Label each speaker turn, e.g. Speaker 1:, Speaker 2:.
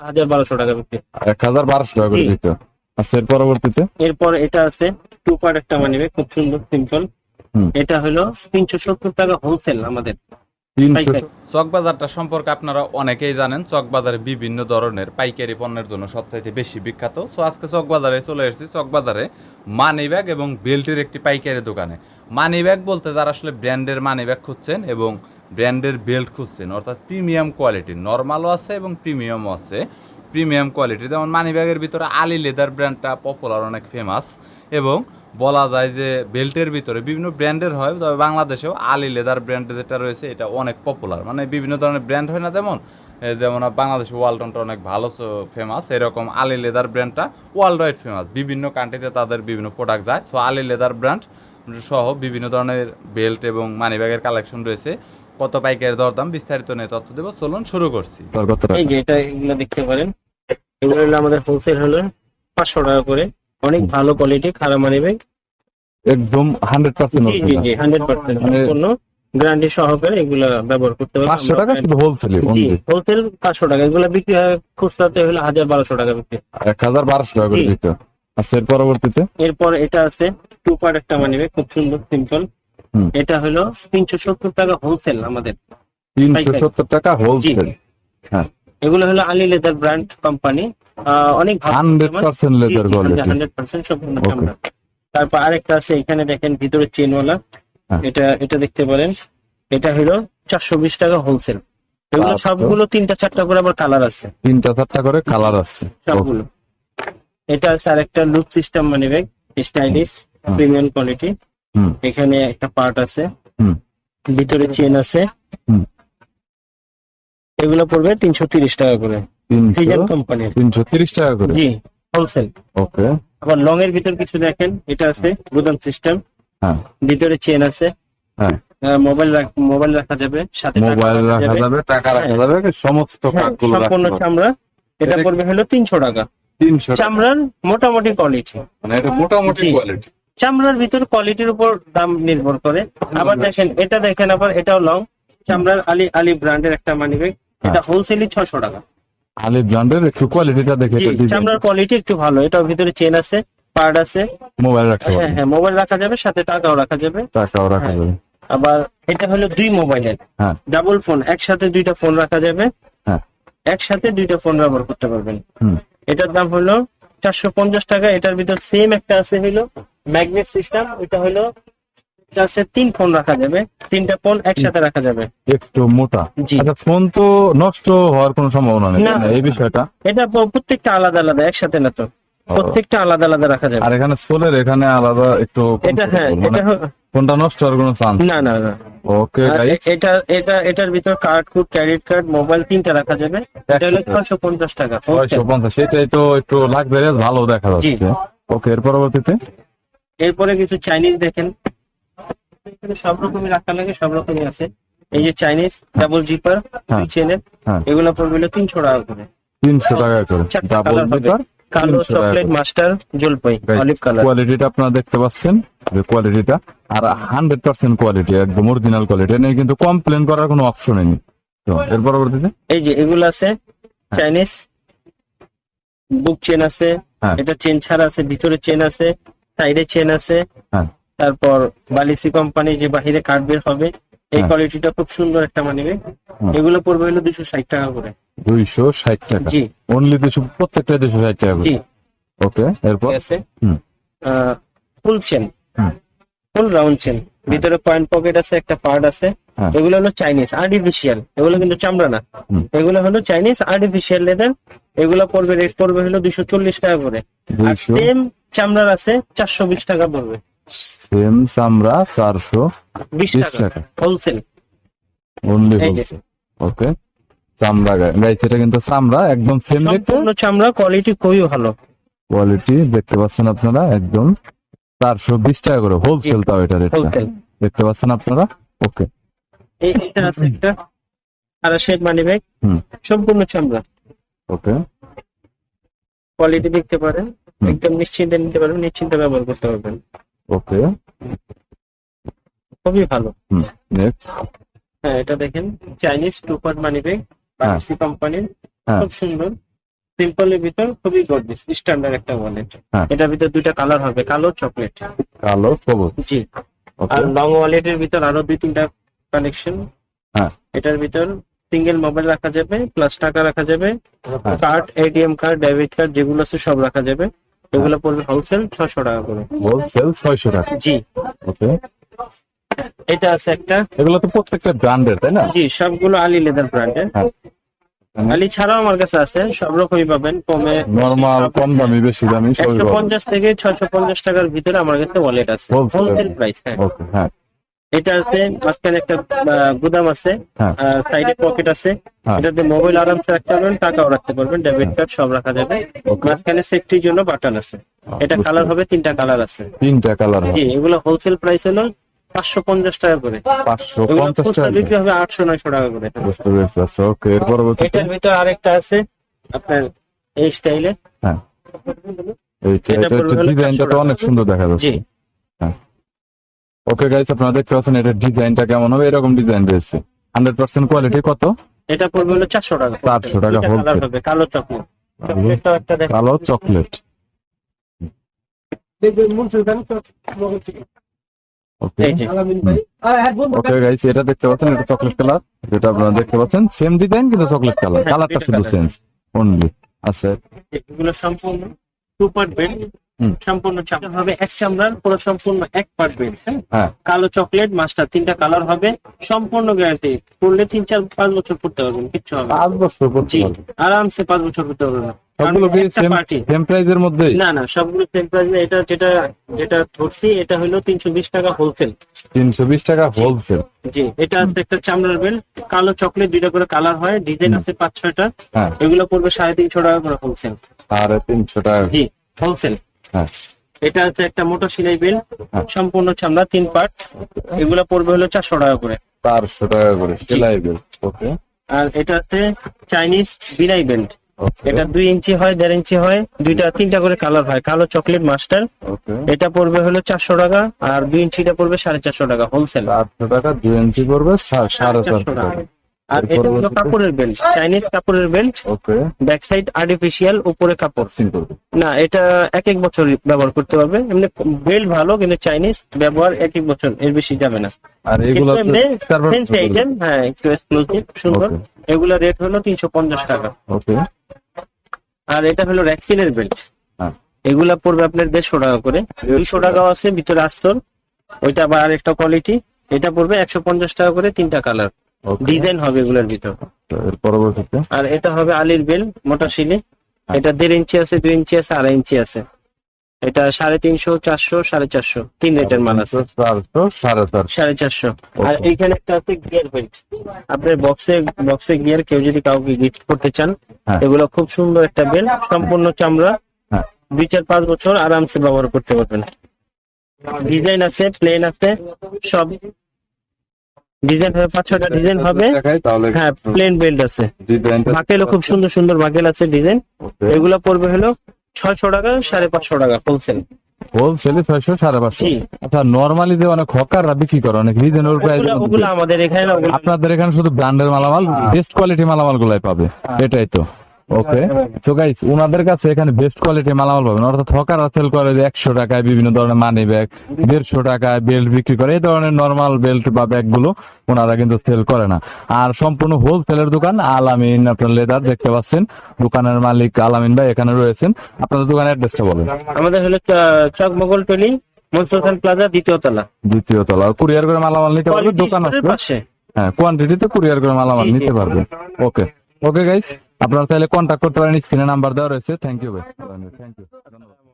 Speaker 1: হাজার বারোশো টাকা বিক্রি।
Speaker 2: এক হাজার বারোশো টাকা করে দিত। আচ্ছা এর পরবর্তীতে?
Speaker 1: এরপর এটা আছে টু পার্ট একটা খুব সুন্দর সিম্পল এটা হলো তিনশো সত্তর টাকা হোলসেল আমাদের।
Speaker 3: চকবাজারটা সম্পর্কে আপনারা অনেকেই জানেন চকবাজারে বিভিন্ন ধরনের পাইকারি পণ্যের জন্য সবচাইতে বেশি বিখ্যাত। সো আজকে চকবাজারে চলে এসেছি চকবাজারে মানি ব্যাগ এবং বেল্টের একটি পাইকারি দোকানে। মানি ব্যাগ বলতে যারা আসলে ব্র্যান্ডের মানি ব্যাগ খুঁজছেন এবং ব্র্যান্ডের বেল্ট খুঁজছেন, অর্থাৎ প্রিমিয়াম কোয়ালিটির নর্মালও আছে এবং প্রিমিয়ামও আছে। প্রিমিয়াম কোয়ালিটি, যেমন মানি ব্যাগের ভিতরে আলি লেদার ব্র্যান্ডটা পপুলার অনেক ফেমাস এবং বলা যায় যে বেল্টের ভিতরে বিভিন্ন ব্র্যান্ডের হয়, তবে বাংলাদেশেও আলি লেদার ব্র্যান্ড যেটা রয়েছে, এটা অনেক পপুলার মানে বিভিন্ন ধরনের ব্র্যান্ড হয় না যেমন যেমন বাংলাদেশে ওয়ালটনটা অনেক ভালো ফেমাস এরকম আলি লেদার ব্র্যান্ডটা ওয়ার্ল্ড ওয়াইড ফেমাস বিভিন্ন কান্ট্রিতে তাদের বিভিন্ন প্রোডাক্ট যায়, সো আলি লেদার ব্র্যান্ড সহ বিভিন্ন ধরনের বেল্ট এবং মানি ব্যাগের কালেকশন রয়েছে। কত পাইকারি দরদাম বিস্তারিত নিয়ে তথ্য দেবো। চলুন শুরু করছি।
Speaker 1: এই যে এটা এগুলো দেখতে পারেন। এগুলো হলো আমাদের হোলসেল হলো পাঁচশো টাকা করে। অনেক ভালো কোয়ালিটি খারাপ মানি ব্যাগ
Speaker 2: একদম হান্ড্রেড পার্সেন্ট
Speaker 1: জি জি হান্ড্রেড পার্সেন্ট
Speaker 2: মানে-
Speaker 1: সম্পূর্ণ। গ্যারান্টি সহকারে এগুলা ব্যবহার করতে পারবেন
Speaker 2: পাঁচশো টাকা শুধু হোলসেলে
Speaker 1: জি হোলসেল পাঁচশো টাকা। এগুলো বিক্রি হয় খুচরাতে হলো হাজার বারোশো টাকা বিক্রি।
Speaker 2: এক হাজার বারোশো টাকা করে
Speaker 1: জি।
Speaker 2: আচ্ছা এর পরবর্তীতে?
Speaker 1: এরপর এটা আছে টু পার্ট একটা মানি ব্যাগ খুব সুন্দর সিম্পল এটা হলো তিনশো সত্তর টাকা হোলসেল আমাদের।
Speaker 2: তিনশো সত্তর টাকা হোলসেল হ্যাঁ।
Speaker 1: এগুলো হলো আলি লেদার ব্র্যান্ড কোম্পানি অনেক
Speaker 2: hundred percent leather
Speaker 1: hundred percent সম্পূর্ণ চামড়া তারপর আরেকটা আছে এখানে দেখেন ভিতরে চেনওয়ালা
Speaker 2: হ্যাঁ।
Speaker 1: এটা এটা দেখতে পারেন। এটা হলো চারশো বিশ টাকা হোলসেল এগুলো সবগুলো তিনটা চারটা করে আবার কালার আছে।
Speaker 2: তিনটা চারটা করে কালার আছে।
Speaker 1: সবগুলো। এটা আছে আরেকটা look system money bag stylish. Premium quality এখানে একটা পার্ট আছে। ভিতরে চেন আছে। এগুলো পড়বে তিনশো তিরিশ টাকা করে। সিজন কোম্পানির
Speaker 2: তিনশো তিরিশ টাকা করে?
Speaker 1: জি হোলসেল
Speaker 2: ওকে।
Speaker 1: আবার লং এর ভিতর কিছু দেখেন। এটা আছে গুদাম সিস্টেম
Speaker 2: হ্যাঁ।
Speaker 1: ভিতরে চেন আছে।
Speaker 2: হ্যাঁ।
Speaker 1: মোবাইল মোবাইল রাখা যাবে সাথে
Speaker 2: মোবাইল রাখা যাবে। টাকা রাখা
Speaker 1: হ্যাঁ।
Speaker 2: যাবে সমস্ত
Speaker 1: হ্যাঁ, সম্পূর্ণ চামড়া। এটা- পড়বে হলো তিনশো টাকা।
Speaker 2: তিনশো
Speaker 1: চামড়ার মোটামুটি কোয়ালিটি
Speaker 2: মানে এটা মোটামুটি কোয়ালিটি
Speaker 1: চামড়ার ভিতর কোয়ালিটির উপর দাম নির্ভর করে। আবার দেখেন এটা দেখেন আবার এটাও লং। চামড়ার আলি আলি ব্র্যান্ডের একটা মানি ব্যাগ। এটা হোলসেলই ছশো টাকা।
Speaker 2: আলি ব্র্যান্ডের একটু কোয়ালিটিটা দেখে
Speaker 1: চামড়ার কোয়ালিটি একটু ভালো। এটার ভিতরে চেন আছে পার্ট আছে।
Speaker 2: মোবাইল রাখতে
Speaker 1: হ্যাঁ হ্যাঁ মোবাইল রাখা যাবে সাথে টাকাও রাখা যাবে।
Speaker 2: টাকাও রাখা
Speaker 1: হ্যাঁ।
Speaker 2: যাবে।
Speaker 1: আবার এটা হলো দুই মোবাইলের
Speaker 2: হ্যাঁ।
Speaker 1: ডাবল ফোন একসাথে দুইটা ফোন রাখা যাবে।
Speaker 2: হ্যাঁ।
Speaker 1: একসাথে দুইটা ফোন ব্যবহার করতে পারবেন। এটার দাম হলো চারশো পঞ্চাশ টাকা। এটার ভিতর সেম একটা আছে হলো ম্যাগনেট সিস্টেম এটা হলো এটা তিন ফোন রাখা যাবে তিনটা ফোন একসাথে রাখা যাবে।
Speaker 2: একটু মোটা। আচ্ছা ফোন তো নষ্ট হওয়ার কোনো সম্ভাবনা নেই
Speaker 1: না।
Speaker 2: এই বিষয়টা?
Speaker 1: এটা প্রত্যেকটা আলাদা আলাদা একসাথে না তো। প্রত্যেকটা আলাদা আলাদা রাখা যাবে।
Speaker 2: আর এখানে সোলের এখানে আলাদা একটু
Speaker 1: এটা হ্যাঁ
Speaker 2: মানে
Speaker 1: এটা হ-
Speaker 2: ফোনটা নষ্ট হওয়ার কোনো চান্স
Speaker 1: না না না।
Speaker 2: ওকে
Speaker 1: এটা এটা এটার ভিতর কার্ড কুড ক্রেডিট কার্ড মোবাইল তিনটা রাখা যাবে। এটা হলো
Speaker 2: একসাথে।
Speaker 1: ছয়শো পঞ্চাশ টাকা।
Speaker 2: ছয়শো পঞ্চাশ সেটাই তো একটু লাক্সারিয়াস ভালো দেখা যাচ্ছে। ওকে এর পরবর্তীতে?
Speaker 1: এরপরে কিছু চাইনিজ দেখেন। এখানে সব রকমই রাখা লাগে সব রকমই আছে। এই যে চাইনিজ ডাবল জিপার। দুই চেনের এগুলো পড়বে তিনশো টাকা করে।
Speaker 2: তিনশো টাকা করে। ডাবল জিপার
Speaker 1: কালো চকলেট মাস্টার জলপাই অলিভ কালার
Speaker 2: কোয়ালিটিটা আপনারা দেখতে পাচ্ছেন যে কোয়ালিটিটা আর হান্ড্রেড পার্সেন্ট কোয়ালিটি একদম অরিজিনাল কোয়ালিটি নেই কিন্তু কমপ্লেন করার কোনো অপশনই নেই। তো এর পরবর্তীতে?
Speaker 1: এই যে এগুলো আছে চাইনিজ বুক চেন আছে।
Speaker 2: হ্যাঁ।
Speaker 1: এটা চেন ছাড়া আছে ভিতরে চেন আছে। সাইডে চেন আছে।
Speaker 2: হ্যাঁ।
Speaker 1: তারপর বালিসি কোম্পানি যে বাহিরে কাঠ বের হবে এই
Speaker 2: হ্যাঁ।
Speaker 1: কোয়ালিটিটা খুব সুন্দর একটা মানিবে। এগুলো পড়বে হলো দুশো ষাট টাকা করে।
Speaker 2: দুইশো ষাট টাকা?
Speaker 1: জি।
Speaker 2: অনলি দুশো প্রত্যেকটা দুশো ষাট টাকা
Speaker 1: জি।
Speaker 2: ওকে এরপর?
Speaker 1: আছে। Full chain full round chain ভিতরে পয়েন্ট পকেট আছে একটা পার্ট আছে।
Speaker 2: হ্যাঁ।
Speaker 1: এগুলো হলো চাইনিজ আর্টিফিশিয়াল এগুলো কিন্তু চামড়া না। এগুলো হলো চাইনিজ আর্টিফিশিয়াল লেদার এগুলো পড়বে রেট পড়বে হলো দুশো চল্লিশ টাকা করে। আর সেম চামড়ার আছে চারশো বিশ টাকা পড়বে।
Speaker 2: সেম চামড়া চারশো
Speaker 1: বিশ টাকা। হোলসেল
Speaker 2: অনলি ওকে চামড়া গাইছে এটা কিন্তু চামড়া একদম সেম
Speaker 1: সম্পূর্ণ চামড়া কোয়ালিটি খুবই ভালো।
Speaker 2: কোয়ালিটি দেখতে পাচ্ছেন আপনারা একদম চারশো বিশ টাকা করে। হোলসেল তাও এটা রেটটা দেখতে পাচ্ছেন আপনারা? ওকে
Speaker 1: এই এটা আছে একটা আর শেপ মানি ব্যাগ সম্পূর্ণ চামড়া।
Speaker 2: ওকে
Speaker 1: কোয়ালিটি দেখতে পারেন একদম নিশ্চিন্তে নিতে পারবেন নিশ্চিন্তে ব্যবহার করতে পারবেন।
Speaker 2: ওকে।
Speaker 1: খুবই ভালো। হ্যাঁ এটা দেখেন Chinese two part money bag Bangladeshi কোম্পানির। খুব সুন্দর। সিম্পলের ভিতর খুবই গর্জিয়াস স্ট্যান্ডার্ড একটা ওয়ালেট
Speaker 2: হ্যাঁ।
Speaker 1: এটার ভিতর দুইটা কালার হবে কালো চকলেট
Speaker 2: কালো সবুজ।
Speaker 1: জি। আর লং ওয়ালেটের ভিতর আরও দুই তিনটা কানেকশন
Speaker 2: হ্যাঁ।
Speaker 1: এটার ভিতর সিঙ্গেল মোবাইল রাখা যাবে প্লাস টাকা রাখা যাবে। Card ATM card debit card যেগুলো আছে সব রাখা যাবে। এগুলো পড়বে হোলসেল ছশো টাকা করে।
Speaker 2: হোলসেল ছয়শো টাকা।
Speaker 1: জি।
Speaker 2: ওকে
Speaker 1: এটা আছে একটা।
Speaker 2: এগুলো তো প্রত্যেকটা ব্র্যান্ডের তাই না?
Speaker 1: জি সবগুলো আলি লেদার ব্র্যান্ডের। আলি ছাড়াও আমার কাছে আছে সব রকমই পাবেন কমে
Speaker 2: নরমাল কম দামি বেশি দামি সবই
Speaker 1: একশো
Speaker 2: পাবেন।
Speaker 1: পঞ্চাশ থেকে ছয়শো পঞ্চাশ টাকার ভিতরে আমার কাছে ওয়ালেট আছে। হোলসেল প্রাইস হ্যাঁ।
Speaker 2: ওকে হ্যাঁ।
Speaker 1: এটা আছে মাঝখানে একটা গুদাম আছে
Speaker 2: হ্যাঁ।
Speaker 1: সাইডে পকেট আছে।
Speaker 2: হ্যাঁ।
Speaker 1: এটাতে মোবাইল আরামসে রাখতে পারবেন টাকাও রাখতে পারবেন ডেবিট কার্ড সব রাখা যাবে। মাঝখানে সেফটির জন্য বাটন আছে। এটা কালার হবে তিনটা কালার আছে।
Speaker 2: তিনটা কালার
Speaker 1: জি এগুলো হোলসেল প্রাইস হলো পাঁচশো পঞ্চাশ টাকা করে।
Speaker 2: পাঁচশো পঞ্চাশ টাকা
Speaker 1: বিক্রি হবে আটশো নয়শো টাকা করে।
Speaker 2: বুঝতে পেরেছি আচ্ছা ওকে এর পরবর্তীতে
Speaker 1: এটার ভিতরে আরেকটা আছে আপনার এই স্টাইলে
Speaker 2: হ্যাঁ।
Speaker 1: এটা
Speaker 2: এটা
Speaker 1: পড়বে হলো
Speaker 2: ডিজাইনটা তো অনেক সুন্দর দেখা যাচ্ছে। ওকে গাইস আপনারা দেখতে পাচ্ছেন এটার ডিজাইনটা কেমন হবে? এরকম ডিজাইন রয়েছে। হান্ড্রেড পার্সেন্ট কোয়ালিটি কত?
Speaker 1: এটা পড়বে হলো চারশো টাকা।
Speaker 2: 400 টাকা
Speaker 1: হবে কালো চকলেট একটা দেখো।
Speaker 2: কালো চকলেট ওকে
Speaker 1: এই যে।
Speaker 2: ওকে গাইস এটা দেখতে পাচ্ছেন এটা চকলেট কালার যেটা আপনারা দেখতে পাচ্ছেন সেম ডিজাইন কিন্তু চকলেট কালার কালারটা শুধু চেঞ্জ অনলি আচ্ছা।
Speaker 1: এগুলো সম্পূর্ণ বেড
Speaker 2: হুম।
Speaker 1: সম্পূর্ণ হবে এক চামড়ার পুরো সম্পূর্ণ এক পার্ট বেড
Speaker 2: হ্যাঁ।
Speaker 1: কালো চকলেট মাস্টার তিনটা কালার হবে। সম্পূর্ণ গ্যারান্টি পড়লে তিন চার পাঁচ বছর পড়তে পারবেন কিচ্ছু হবে।
Speaker 2: পাঁচ বছর
Speaker 1: জি আরামসে পাঁচ বছর পড়তে পারবেন
Speaker 2: সবগুলো সেম প্রাইজের মধ্যেই?
Speaker 1: না না সবগুলো সেম প্রাইস এটা যেটা যেটা ধরছি এটা হলো টাকা হোলসেল
Speaker 2: তিনশো বিশ টাকা হোলসেল
Speaker 1: জি এটা আছে একটা চামড়ার বেল্ট কালো চকলেট দুইটা করে কালার হয় ডিজাইন আছে পাঁচ ছয়টা।
Speaker 2: হ্যাঁ।
Speaker 1: এগুলো পড়বে সাড়ে তিনশো টাকা করে হোলসেল
Speaker 2: সাড়ে তিনশো টাকা।
Speaker 1: জি হোলসেল এটা হচ্ছে একটা মোটর সিলাই বেল্ট
Speaker 2: হ্যাঁ।
Speaker 1: সম্পূর্ণ চামড়া তিন পার্ট এগুলো পড়বে হলো চারশো টাকা করে।
Speaker 2: চারশো টাকা করে সেলাই বিল ওকে।
Speaker 1: আর এটা হচ্ছে চাইনিজ বিনাই বেল্ট এটা দুই ইঞ্চি হয় দেড় ইঞ্চি হয় দুইটা তিনটা করে কালার হয়। কালো চকলেট মাস্টার। এটা পড়বে হলো চারশো টাকা আর দুই ইঞ্চিটা পড়বে সাড়ে চারশো টাকা হোলসেল।
Speaker 2: চারশো টাকা দুই ইঞ্চি পড়বে সাড়ে চারশো টাকা।
Speaker 1: আর এটা হলো কাপড়ের বেল্ট চাইনিজ কাপড়ের belt
Speaker 2: okay
Speaker 1: back side artificial উপরে কাপড়। না এটা এক এক বছর ব্যবহার করতে পারবে এমনি বেল্ট ভালো কিন্তু চাইনিজ ব্যবহার এক এক বছর এর বেশি যাবে না।
Speaker 2: আর এগুলো
Speaker 1: ফ্যান্সি আইটেম হ্যাঁ একটু এক্সক্লুসিভ সুন্দর. এগুলা রেট হলো তিনশো পঞ্চাশ টাকা।
Speaker 2: ওকে
Speaker 1: আর এটা হলো র্যাক্সিনের বেল্ট
Speaker 2: হ্যাঁ।
Speaker 1: এগুলা পড়বে আপনার দেড়শো টাকা করে। দুইশো টাকাও আছে ভিতরে আস্তর। ওইটা আবার আরেকটা কোয়ালিটি এটা পড়বে একশো পঞ্চাশ টাকা করে তিনটা কালার ডিজাইন হবে এগুলোর ভিতর।
Speaker 2: এর পরবর্তীতে?
Speaker 1: আর এটা হবে আলির বেল মোটা শিলি। এটা দেড় ইঞ্চি আছে দুই ইঞ্চি আছে আড়াই ইঞ্চি আছে। এটা সাড়ে তিনশো চারশো সাড়ে চারশো। তিন রেটের মাল আছে।
Speaker 2: সাড়ে চারশো।
Speaker 1: আর এইখানে একটা আছে গিয়ার বেল্ট আপনার বক্সে বক্সে গিয়ার কেউ যদি কাউকে গিফট করতে চান
Speaker 2: হ্যাঁ।
Speaker 1: এগুলো খুব সুন্দর একটা বেল্ট সম্পূর্ণ চামড়া।
Speaker 2: হ্যাঁ।
Speaker 1: দুই চার পাঁচ বছর আরামসে ব্যবহার করতে পারবেন। ডিজাইন আছে প্লেন আছে সব ডিজাইন হবে পাঁচ ছটা ডিজাইন হবে। হ্যাঁ প্লেন বেল্ট আছে। বাকেলও খুব সুন্দর সুন্দর বাকেল আছে ডিজাইন এগুলো পড়বে হলো ছয়শো টাকা সাড়ে পাঁচশো টাকা হোলসেল
Speaker 2: হোলসেলে ছয়শো সাড়ে পাঁচশো। আচ্ছা নর্মালি যে অনেক হকাররা বিক্রি করে অনেক রিজনেবল প্রাইস
Speaker 1: আমাদের এখানে
Speaker 2: আপনাদের এখানে শুধু ব্র্যান্ডের মালামাল বেস্ট কোয়ালিটি মালামাল গুলাই পাবে। এটাই তো। ওকে সো গাইস ওনাদের কাছে এখানে বেস্ট কোয়ালিটি মালামাল পাবেন। অর্থাৎ হকাররা সেল করে যে একশো টাকায় বিভিন্ন ধরনের মানি ব্যাগ দেড়শো টাকায় বেল্ট বিক্রি করে এই ধরনের নর্মাল বেল্ট বা ব্যাগগুলো ওনারা কিন্তু সেল করে না। আর সম্পূর্ণ হোলসেলের দোকান আলামিন আপনার লেদার দেখতে পাচ্ছেন। দোকানের মালিক আলামিন ভাই এখানে রয়েছেন। আপনাদের দোকানের অ্যাড্রেসটা বলেন।
Speaker 1: আমাদের হলো চ- চক মোগল টলি মনসুর খান প্লাজা দ্বিতীয় তলা।
Speaker 2: দ্বিতীয় তলা। কুরিয়ার করে মালামাল নিতে পারবে? দোকান আসবে। হ্যাঁ কোয়ান্টিটিতে কুরিয়ার করে মালামাল। নিতে পারবে। ওকে ওকে গাইস আপনারা তাহলে কন্ট্যাক্ট করতে পারেন স্ক্রিনে নাম্বার দেওয়া রয়েছে। থ্যাংক ইউ ভাই। থ্যাংক ইউ ধন্যবাদ